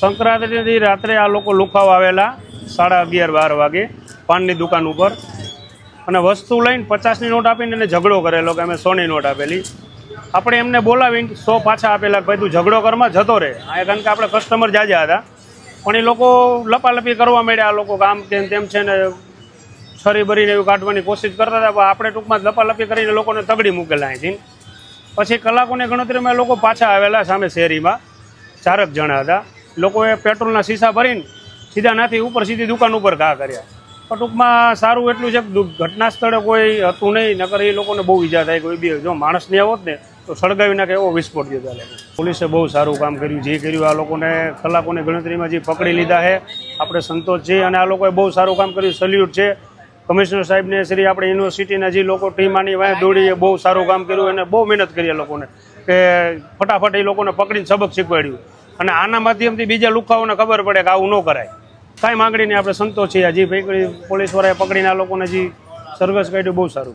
સંક્રાંતિથી રાત્રે આ લોકો લુખાવા આવેલા, સાડા અગિયાર, બાર વાગે, પાનની દુકાન ઉપર. અને વસ્તુ લઈને પચાસની નોટ આપીને એને ઝઘડો કરેલો કે અમે સોની નોટ આપેલી. આપણે એમને બોલાવીને સો પાછા આપેલા ભાઈ તું ઝઘડો કરમાં જતો રહે. કારણ કે આપણે કસ્ટમર જાજા હતા. પણ એ લોકો લપાલપી કરવા માંડ્યા, આ લોકો કામ તેમ તેમ છે ને છરી ભરીને એવું કાઢવાની કોશિશ કરતા હતા, પણ આપણે ટૂંકમાં લપાલપી કરીને લોકોને તગડી મૂકેલા અહીંથી. પછી કલાકોની ગણતરીમાં લોકો પાછા આવેલા સામે શેરીમાં. ચારક જણા હતા. લોકોએ પેટ્રોલના શીશા ભરીને સીધા નાથી ઉપર સીધી દુકાન ઉપર ઘા કર્યા. પણ ટૂંકમાં સારું એટલું છે કે ઘટના સ્થળે કોઈ હતું નહીં, નકર એ લોકોને બહુ ઈજા થાય કોઈ બી. જો માણસને આવોત ને, તો સળગાવી નાખે એવો વિસ્ફોટ થયો ચાલે પોલીસે બહુ સારું કામ કર્યું, જે કર્યું, આ લોકોને કલાકોની ગણતરીમાં જે પકડી લીધા છે, આપણે સંતોષ છે અને આ લોકોએ બહુ સારું કામ કર્યું, સલ્યુટ છે. કમિશનર સાહેબને શ્રી આપણે યુનિવર્સિટીના જે લોકો ટીમ આની વાંહે દોડી, એ બહુ સારું કામ કર્યું અને બહુ મહેનત કરી આ લોકોને. કે ફટાફટ એ લોકોને પકડીને સબક શીખવાડ્યું. અને આના માધ્યમથી બીજા લુખાઓને ખબર પડે કે આવું ન કરાય. કાંઈ માંગણીને આપણે સંતોષ છીએ. હજી પકડી પોલીસવાળાએ પકડીને આ લોકોને હજી સર્વિસ કાઢ્યું, બહુ સારું